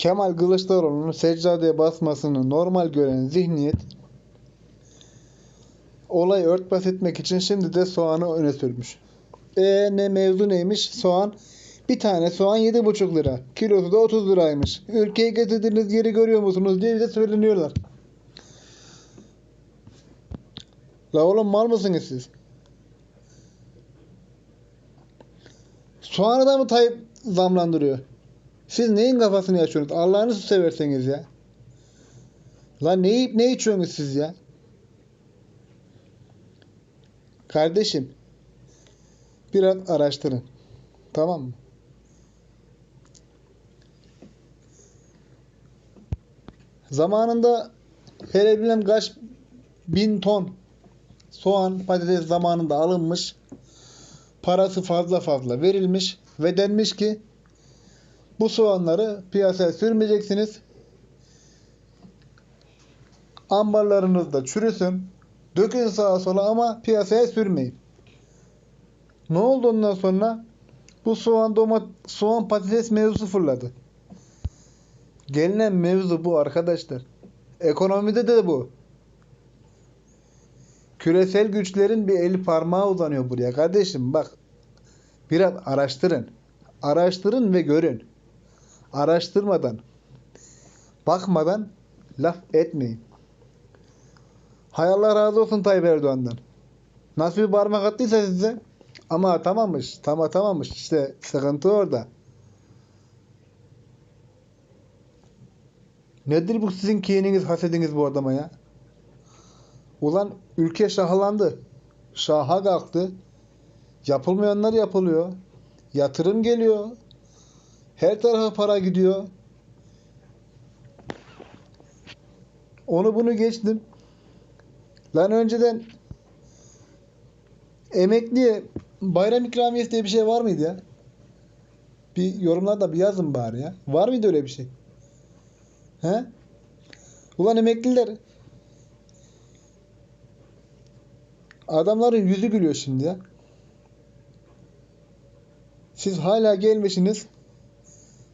Kemal Kılıçdaroğlu'nun seccadeye basmasını normal gören zihniyet olayı örtbas etmek için şimdi de soğanı öne sürmüş. E ne mevzu neymiş? Soğan bir tane soğan 7,5 lira. Kilosu da 30 liraymış. Ülkeye getirdiğiniz yeri görüyor musunuz diye bize söyleniyorlar. La oğlum mal mısınız siz? Soğanı da mı Tayyip zamlandırıyor? Siz neyin kafasını yaşıyorsunuz? Allah'ınızı severseniz ya. Lan ne yiyip ne içiyorsunuz siz ya? Kardeşim. Biraz araştırın. Tamam mı? Zamanında hele bilmem kaç bin ton soğan, patates zamanında alınmış. Parası fazla fazla verilmiş ve denmiş ki bu soğanları piyasaya sürmeyeceksiniz. Ambarlarınızda çürüsün. Dökün sağa sola ama piyasaya sürmeyin. Ne oldu ondan sonra? Bu soğan domat soğan patates mevzusu fırladı. Gelinen mevzu bu arkadaşlar. Ekonomide de bu. Küresel güçlerin bir eli parmağı uzanıyor buraya. Kardeşim bak. Biraz araştırın. Araştırın ve görün. Araştırmadan, bakmadan laf etmeyin. Hay Allah razı olsun Tayyip Erdoğan'dan. Nasıl bir parmak attıysa size ama atamamış. Tam atamamış. İşte sıkıntı orada. Nedir bu sizin kininiz, hasediniz bu adama ya? Ulan ülke şahlandı. Şaha kalktı. Yapılmayanlar yapılıyor. Yatırım geliyor. Her tarafa para gidiyor. Onu bunu geçtim. Lan önceden emekliye bayram ikramiyesi diye bir şey var mıydı ya? Bir yorumlarda bir yazın bari ya. Var mıydı öyle bir şey? He? Ulan emekliler adamların yüzü gülüyor şimdi ya. Siz hala gelmişsiniz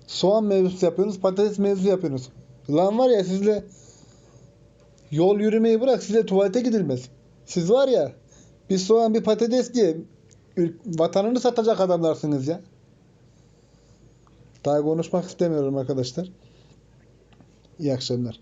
soğan mevzusu yapıyorsunuz, patates mevzusu yapıyorsunuz. Lan var ya sizle yol yürümeyi bırak size tuvalete gidilmez. Siz var ya bir soğan bir patates diye vatanını satacak adamlarsınız ya. Daha konuşmak istemiyorum arkadaşlar. İyi akşamlar.